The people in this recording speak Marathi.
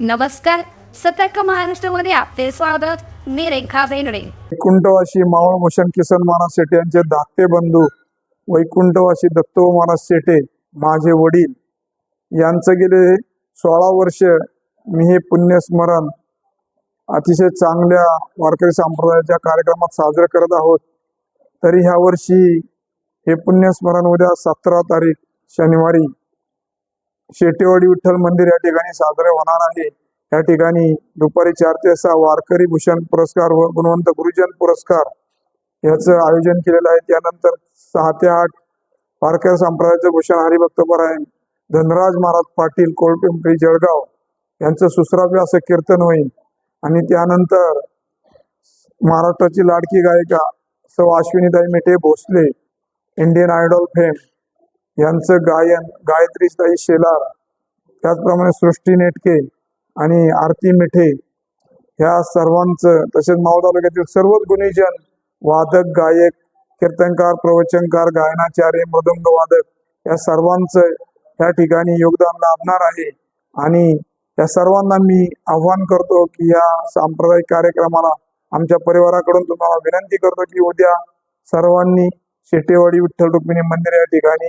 नमस्कार. सतर्क महाराष्ट्रामध्ये आपले स्वागत. मी रेखा बेनडे वैकुंठवासी मावळभूषण किसन महाराज शेटे यांचे धाकटे बंधू वैकुंठवासी दत्तो महाराज शेटे माझे वडील. यांचं गेले सोळा वर्ष मी हे पुण्यस्मरण अतिशय चांगल्या वारकरी संप्रदायाच्या कार्यक्रमात साजरे करत आहोत. तरी ह्या वर्षी हे पुण्यस्मरण उद्या सतरा तारीख शनिवारी शेटेवाडी विठ्ठल मंदिर या ठिकाणी साजरे होणार आहे. या ठिकाणी दुपारी चार ते सहा वारकरी भूषण पुरस्कार व गुणवंत गुरुजन पुरस्कार याचं आयोजन केलेलं आहे. त्यानंतर सहा ते आठ वारकरी संप्रदायाचे भूषण हरिभक्त परायण धनराज महाराज पाटील कोळपिंपरी जळगाव यांचं सुसराव्य असं कीर्तन होईल. आणि त्यानंतर महाराष्ट्राची लाडकी गायिका सौ अश्विनीताई Mete Bhosale Indian Idol fame यांचं गायन गायत्रीताई शेलार त्याचप्रमाणे सृष्टी नेटके आणि आरती मिठे ह्या सर्वांचं तसेच माव तालुक्यातील सर्वच गुणीजन वादक गायक कीर्तनकार प्रवचनकार गायनाचार्य मृदंग वादक या सर्वांचं या ठिकाणी योगदान लाभणार आहे. आणि या सर्वांना मी आव्हान करतो की या सांप्रदायिक कार्यक्रमाला आमच्या परिवाराकडून तुम्हाला विनंती करतो की उद्या सर्वांनी शेटेवाडी विठ्ठल रुक्मिणी मंदिर या ठिकाणी